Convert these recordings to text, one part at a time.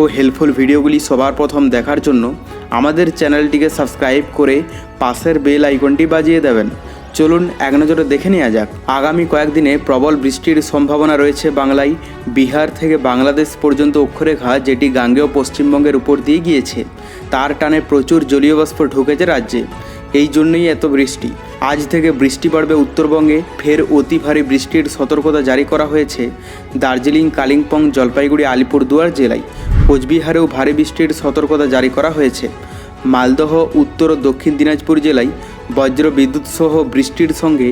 ও helpful ভিডিওগুলি সবার প্রথম দেখার জন্য আমাদের চ্যানেলটিকে সাবস্ক্রাইব করে পাশের বেল আইকনটি বাজিয়ে দেবেন। চলুন এক নজরে দেখে নেওয়া যাক। আগামী কয়েকদিনে প্রবল বৃষ্টির সম্ভাবনা রয়েছে বাংলায়। বিহার থেকে বাংলাদেশ পর্যন্ত অক্ষরেখা, যেটি গাঙ্গেয় পশ্চিমবঙ্গের উপর দিয়ে গিয়েছে, তার টানে প্রচুর জলীয় বাষ্প ঢুকেছে রাজ্যে। এই জন্যই এত বৃষ্টি। আজ থেকে বৃষ্টি পড়বে উত্তরবঙ্গে। ফের অতি ভারী বৃষ্টির সতর্কতা জারি করা হয়েছে। দার্জিলিং, কালিম্পং, জলপাইগুড়ি, আলিপুরদুয়ার জেলায়। কোচবিহারেও ভারী বৃষ্টির সতর্কতা জারি করা হয়েছে। মালদহ, উত্তর ও দক্ষিণ দিনাজপুর জেলায় বজ্র বিদ্যুৎ সহ বৃষ্টির সঙ্গে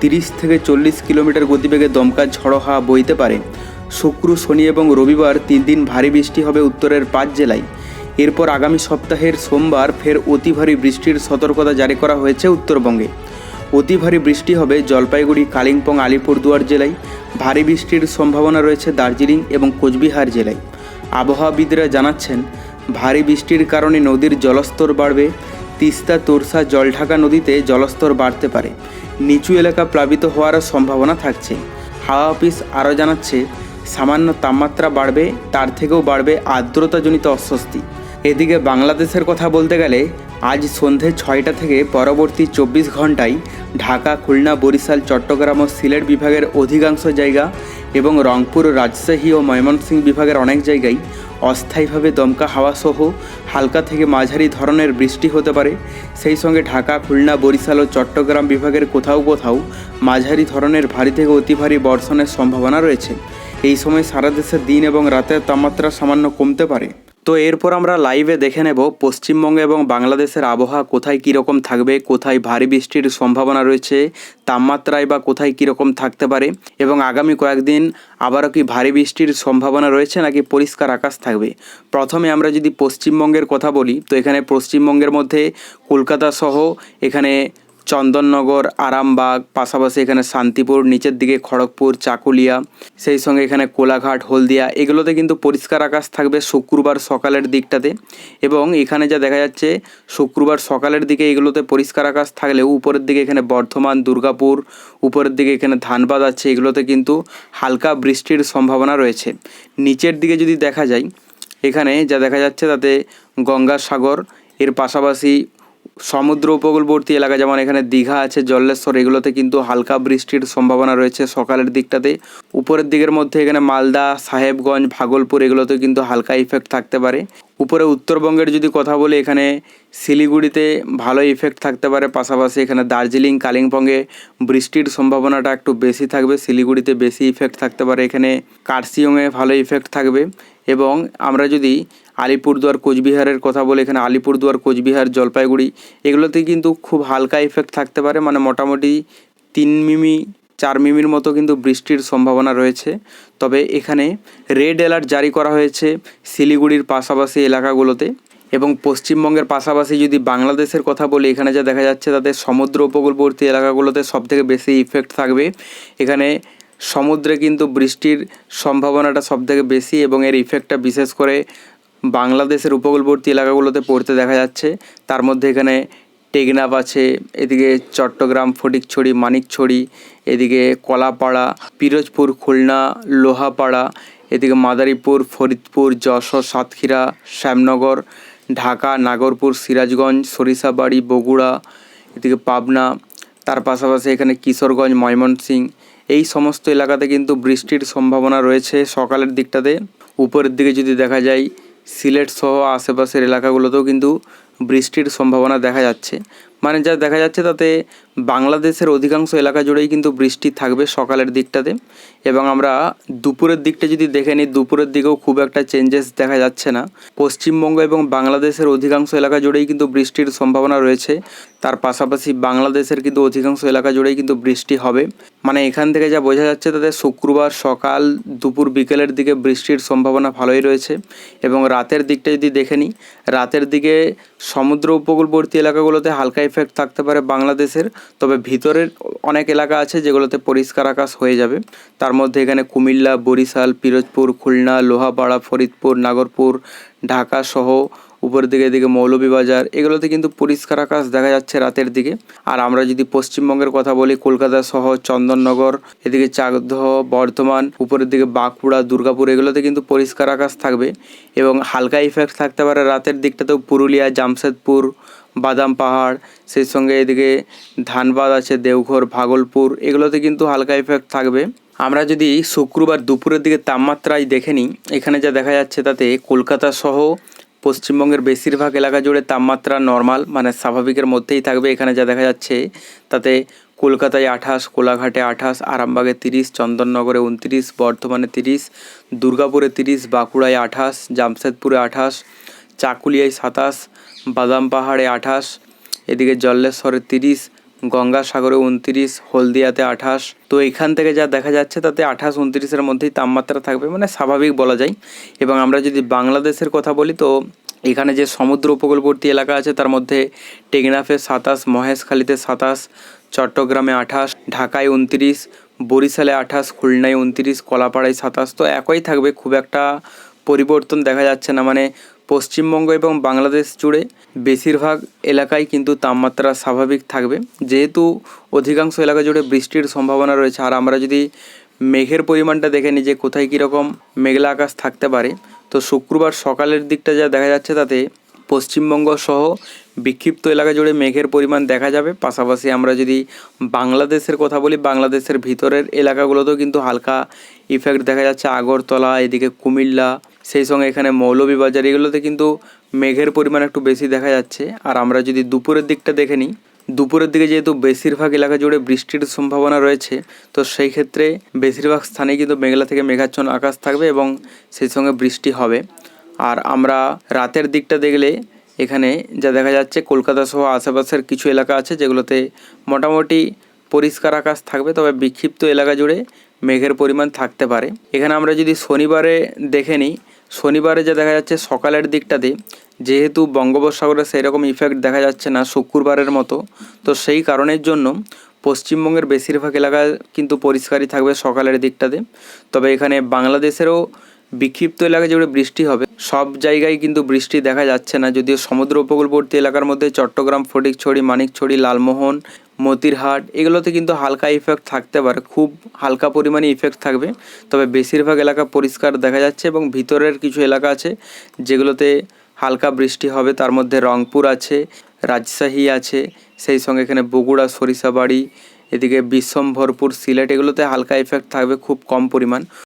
তিরিশ থেকে চল্লিশ কিলোমিটার গতিবেগে দমকা ঝড়ো হাওয়া বইতে পারে। শুক্র, শনি এবং রবিবার তিন দিন ভারী বৃষ্টি হবে উত্তরের পাঁচ জেলায়। এরপর আগামী সপ্তাহের সোমবার ফের অতি ভারী বৃষ্টির সতর্কতা জারি করা হয়েছে উত্তরবঙ্গে। অতি ভারী বৃষ্টি হবে জলপাইগুড়ি, কালিম্পং, আলিপুরদুয়ার জেলায়। ভারী বৃষ্টির সম্ভাবনা রয়েছে দার্জিলিং এবং কোচবিহার জেলায়। আবহাওয়াবিদরা জানাচ্ছেন, ভারী বৃষ্টির কারণে নদীর জলস্তর বাড়বে। তিস্তা, তোরসা, জলঢাকা নদীতে জলস্তর বাড়তে পারে। নিচু এলাকা প্লাবিত হওয়ার সম্ভাবনা থাকছে। হাওয়া অফিস আরও জানাচ্ছে, সামান্য তাপমাত্রা বাড়বে, তার থেকেও বাড়বে আর্দ্রতাজনিত অস্বস্তি। এদিকে বাংলাদেশের কথা বলতে গেলে, আজ সন্ধে ছয়টা থেকে পরবর্তী চব্বিশ ঘন্টায় ঢাকা, খুলনা, বরিশাল, চট্টগ্রাম ও সিলেট বিভাগের অধিকাংশ জায়গা এবং রংপুর, রাজশাহী ও ময়মনসিংহ বিভাগের অনেক জায়গায় অস্থায়ীভাবে দমকা হাওয়া সহ হালকা থেকে মাঝারি ধরনের বৃষ্টি হতে পারে। সেই সঙ্গে ঢাকা, খুলনা, বরিশাল ও চট্টগ্রাম বিভাগের কোথাও কোথাও মাঝারি ধরনের ভারী থেকে অতি ভারী বর্ষণের সম্ভাবনা রয়েছে। এই সময় সারা দেশে দিন এবং রাতের তাপমাত্রা সামান্য কমতে পারে। তো এরপর আমরা লাইভে দেখে নেব পশ্চিমবঙ্গ এবং বাংলাদেশের আবহাওয়া কোথায় কীরকম থাকবে, কোথায় ভারী বৃষ্টির সম্ভাবনা রয়েছে, তাপমাত্রায় বা কোথায় কীরকম থাকতে পারে এবং আগামী কয়েকদিন আবারও কি ভারী বৃষ্টির সম্ভাবনা রয়েছে নাকি পরিষ্কার আকাশ থাকবে? প্রথমে আমরা যদি পশ্চিমবঙ্গের কথা বলি, তো এখানে পশ্চিমবঙ্গের মধ্যে কলকাতা সহ এখানে চন্দননগর, আরামবাগ, পাশাপাশি এখানে শান্তিপুর, নিচের দিকে খড়গপুর, চাকুলিয়া, সেই সঙ্গে এখানে কোলাঘাট, হলদিয়া, এগুলোতে কিন্তু পরিষ্কার আকাশ থাকবে শুক্রবার সকালের দিকটাতে। এবং এখানে যা দেখা যাচ্ছে, শুক্রবার সকালের দিকে এগুলোতে পরিষ্কার আকাশ থাকলেও উপরের দিকে এখানে বর্ধমান, দুর্গাপুর, উপরের দিকে এখানে ধানবাদ আছে, এগুলোতে কিন্তু হালকা বৃষ্টির সম্ভাবনা রয়েছে। নিচের দিকে যদি দেখা যায়, এখানে যা দেখা যাচ্ছে তাতে গঙ্গাসাগর, এর পাশাপাশি সমুদ্র উপকূলবর্তী এলাকা, যেমন এখানে দীঘা আছে, জল্লেশ্বর, এগুলোতে কিন্তু হালকা বৃষ্টির সম্ভাবনা রয়েছে সকালের দিকটাতে। উপরের দিকের মধ্যে এখানে মালদা, সাহেবগঞ্জ, ভাগলপুর, এগুলোতে কিন্তু হালকা ইফেক্ট থাকতে পারে। উপরে উত্তরবঙ্গের যদি কথা বলি, এখানে শিলিগুড়িতে ভালো ইফেক্ট থাকতে পারে। পাশাপাশি এখানে দার্জিলিং, কালিম্পংয়ে বৃষ্টির সম্ভাবনাটা একটু বেশি থাকবে। শিলিগুড়িতে বেশি ইফেক্ট থাকতে পারে। এখানে কার্সিয়ংয়ে ভালো ইফেক্ট থাকবে। এবং আমরা যদি আলিপুরদুয়ার, কোচবিহারের কথা বলে এখানে আলিপুরদুয়ার, কোচবিহার, জলপাইগুড়ি, এগুলোতে কিন্তু খুব হালকা ইফেক্ট থাকতে পারে। মানে মোটামুটি তিন মিমি, চার মিমির মতো কিন্তু বৃষ্টির সম্ভাবনা রয়েছে। তবে এখানে রেড অ্যালার্ট জারি করা হয়েছে শিলিগুড়ির পাশাপাশি এলাকাগুলোতে এবং পশ্চিমবঙ্গের পাশাপাশি যদি বাংলাদেশের কথা বলি, এখানে যা দেখা যাচ্ছে তাদের সমুদ্র উপকূলবর্তী এলাকাগুলোতে সবথেকে বেশি ইফেক্ট থাকবে। এখানে সমুদ্রে কিন্তু বৃষ্টির সম্ভাবনাটা সবথেকে বেশি এবং এর ইফেক্টটা বিশেষ করে বাংলাদেশের উপকূলবর্তী এলাকাগুলোতে পড়তে দেখা যাচ্ছে। তার মধ্যে এখানে টেকনাফ আছে, এদিকে চট্টগ্রাম, ফটিকছড়ি, মানিকছড়ি, এদিকে কলাপাড়া, পিরোজপুর, খুলনা, লোহাপাড়া, এদিকে মাদারীপুর, ফরিদপুর, যশোর, সাতক্ষীরা, শ্যামনগর, ঢাকা, নাগরপুর, সিরাজগঞ্জ, সরিষাবাড়ি, বগুড়া, এদিকে পাবনা, তার পাশাপাশি এখানে কিশোরগঞ্জ ময়মনসিং এই সমস্ত এলাকাতে কিন্তু বৃষ্টির সম্ভাবনা রয়েছে সকালের দিকটাতে। উপরের দিকে যদি দেখা যায় সিলেট সহ আশেপাশের এলাকাগুলোতেও কিন্তু বৃষ্টির সম্ভাবনা দেখা যাচ্ছে। মানে যা দেখা যাচ্ছে তাতে বাংলাদেশের অধিকাংশ এলাকা জুড়েই কিন্তু বৃষ্টি থাকবে সকালের দিকটাতে। এবং আমরা দুপুরের দিকটা যদি দেখে নিই, দুপুরের দিকেও খুব একটা চেঞ্জেস দেখা যাচ্ছে না। পশ্চিমবঙ্গ এবং বাংলাদেশের অধিকাংশ এলাকা জুড়েই কিন্তু বৃষ্টির সম্ভাবনা রয়েছে। তার পাশাপাশি বাংলাদেশের কিন্তু অধিকাংশ এলাকা জুড়েই কিন্তু বৃষ্টি হবে। মানে এখান থেকে যা বোঝা যাচ্ছে তাতে শুক্রবার সকাল দুপুর বিকেলের দিকে বৃষ্টির সম্ভাবনা ভালোই রয়েছে। এবং রাতের দিকটা যদি দেখে নিই, রাতের দিকে সমুদ্র উপকূলবর্তী এলাকাগুলোতে হালকা ইফেক্ট থাকতে পারে বাংলাদেশের। তবে ভিতরের অনেক এলাকা আছে যেগুলোতে পরিষ্কার আকাশ হয়ে যাবে। তার মধ্যে এখানে কুমিল্লা, বরিশাল, পিরোজপুর, খুলনা, লোহাপাড়া, ফরিদপুর, নাগরপুর, ঢাকা সহ উপরের দিকে এদিকে মৌলভীবাজার, এগুলোতে কিন্তু পরিষ্কার আকাশ দেখা যাচ্ছে রাতের দিকে। আর আমরা যদি পশ্চিমবঙ্গের কথা বলি, কলকাতা সহ চন্দননগর, এদিকে চাকদহ, বর্ধমান, উপরের দিকে বাঁকুড়া, দুর্গাপুর, এগুলোতে কিন্তু পরিষ্কার আকাশ থাকবে। এবং হালকা ইফেক্ট থাকতে পারে রাতের দিকটাতেও পুরুলিয়া, জামশেদপুর বাদাম পাহাড়, সেই সঙ্গে এদিকে ধানবাদ আছে, দেওঘর, ভাগলপুর, এগুলোতে কিন্তু হালকা ইফেক্ট থাকবে। আমরা যদি শুক্রবার দুপুরের দিকে তাপমাত্রায় দেখে নিই, এখানে যা দেখা যাচ্ছে তাতে কলকাতা সহ পশ্চিমবঙ্গের বেশিরভাগ এলাকা জুড়ে তাপমাত্রা নর্মাল মানে স্বাভাবিকের মধ্যেই থাকবে। এখানে যা দেখা যাচ্ছে, তাতে কলকাতায় আঠাশ, কোলাঘাটে আঠাশ, আরামবাগে তিরিশ, চন্দননগরে উনত্রিশ বর্ধমানে তিরিশ, দুর্গাপুরে তিরিশ, বাঁকুড়ায় আঠাশ, জামশেদপুরে আঠাশ চাকুলিয়ায় সাতাশ, বাদাম পাহাড়ে আঠাশ, এদিকে জল্লেশ্বরে তিরিশ, গঙ্গাসাগরে উনত্রিশ, হলদিয়াতে আঠাশ। তো এখান থেকে যা দেখা যাচ্ছে তাতে আঠাশ, উনত্রিশের মধ্যেই তাপমাত্রা থাকবে মানে স্বাভাবিক বলা যায়। এবং আমরা যদি বাংলাদেশের কথা বলি তো এখানে যে সমুদ্র উপকূলবর্তী এলাকা আছে তার মধ্যে টেকনাফে সাতাশ, মহেশখালীতে সাতাশ, চট্টগ্রামে আঠাশ, ঢাকায় উনত্রিশ, বরিশালে আঠাশ, খুলনায় উনত্রিশ, কলাপাড়ায় সাতাশ। তো একই থাকবে, খুব একটা পরিবর্তন দেখা যাচ্ছে না। মানে পশ্চিমবঙ্গ এবং বাংলাদেশ জুড়ে বেশিরভাগ এলাকায় কিন্তু তাপমাত্রা স্বাভাবিক থাকবে। যেহেতু অধিকাংশ এলাকা জুড়ে বৃষ্টির সম্ভাবনা রয়েছে। আর আমরা যদি মেঘের পরিমাণটা দেখে নিই যে কোথায় কীরকম মেঘলা আকাশ থাকতে পারে, তো শুক্রবার সকালের দিকটা যা দেখা যাচ্ছে তাতে পশ্চিমবঙ্গ সহ বিক্ষিপ্ত এলাকা জুড়ে মেঘের পরিমাণ দেখা যাবে। পাশাপাশি আমরা যদি বাংলাদেশের কথা বলি, বাংলাদেশের ভিতরের এলাকাগুলোতেও কিন্তু হালকা ইফেক্ট দেখা যাচ্ছে। আগরতলা, এদিকে কুমিল্লা সেই সঙ্গে এখানে মৌলভীবাজার, এগুলোতে কিন্তু মেঘের পরিমাণ একটু বেশি দেখা যাচ্ছে। আর আমরা যদি দুপুরের দিকটা দেখে নিই, দুপুরের দিকে যেহেতু বেশিরভাগ এলাকা জুড়ে বৃষ্টির সম্ভাবনা রয়েছে, তো সেই ক্ষেত্রে বেশিরভাগ স্থানে কিন্তু মেঘলা থেকে মেঘাচ্ছন্ন আকাশ থাকবে এবং সেই সঙ্গে বৃষ্টি হবে। আর আমরা রাতের দিকটা দেখলে এখানে যা দেখা যাচ্ছে, কলকাতা সহ আশেপাশের কিছু এলাকা আছে যেগুলোতে মোটামুটি পরিষ্কার আকাশ থাকবে, তবে বিক্ষিপ্ত এলাকা জুড়ে মেঘের পরিমাণ থাকতে পারে। এখানে আমরা যদি শনিবারে দেখে নিই শনিবারে যা দেখা যাচ্ছে সকালের দিকটাতে, যেহেতু বঙ্গোপসাগরে সেই রকম ইফেক্ট দেখা যাচ্ছে না শুক্রবারের মতো, তো সেই কারণের জন্য পশ্চিমবঙ্গের বেশিরভাগ এলাকা কিন্তু পরিষ্কারই থাকবে সকালের দিকটাতে। তবে এখানে বাংলাদেশেরও বিক্ষিপ্ত এলাকা যেগুলো বৃষ্টি হবে। সব জায়গায় কিন্তু বৃষ্টি দেখা যাচ্ছে না, যদিও সমুদ্র উপকূলবর্তী এলাকার মধ্যে চট্টগ্রাম, ফটিকছড়ি, মানিকছড়ি, লালমোহন মতিরহাট, এগুলোতে কিন্তু হালকা ইফেক্ট থাকতে পারে, খুব হালকা পরিমাণে ইফেক্ট থাকবে। তবে বেশিরভাগ এলাকা পরিষ্কার দেখা যাচ্ছে এবং ভিতরের কিছু এলাকা আছে যেগুলোতে হালকা বৃষ্টি হবে। তার মধ্যে রংপুর আছে, রাজশাহী আছে, সেই সঙ্গে এখানে বগুড়া, সরিষাবাড়ি, এদিকে বিশ্বম্ভরপুর সিলেট, এগুলোতে হালকা ইফেক্ট থাকবে, খুব কম পরিমাণ।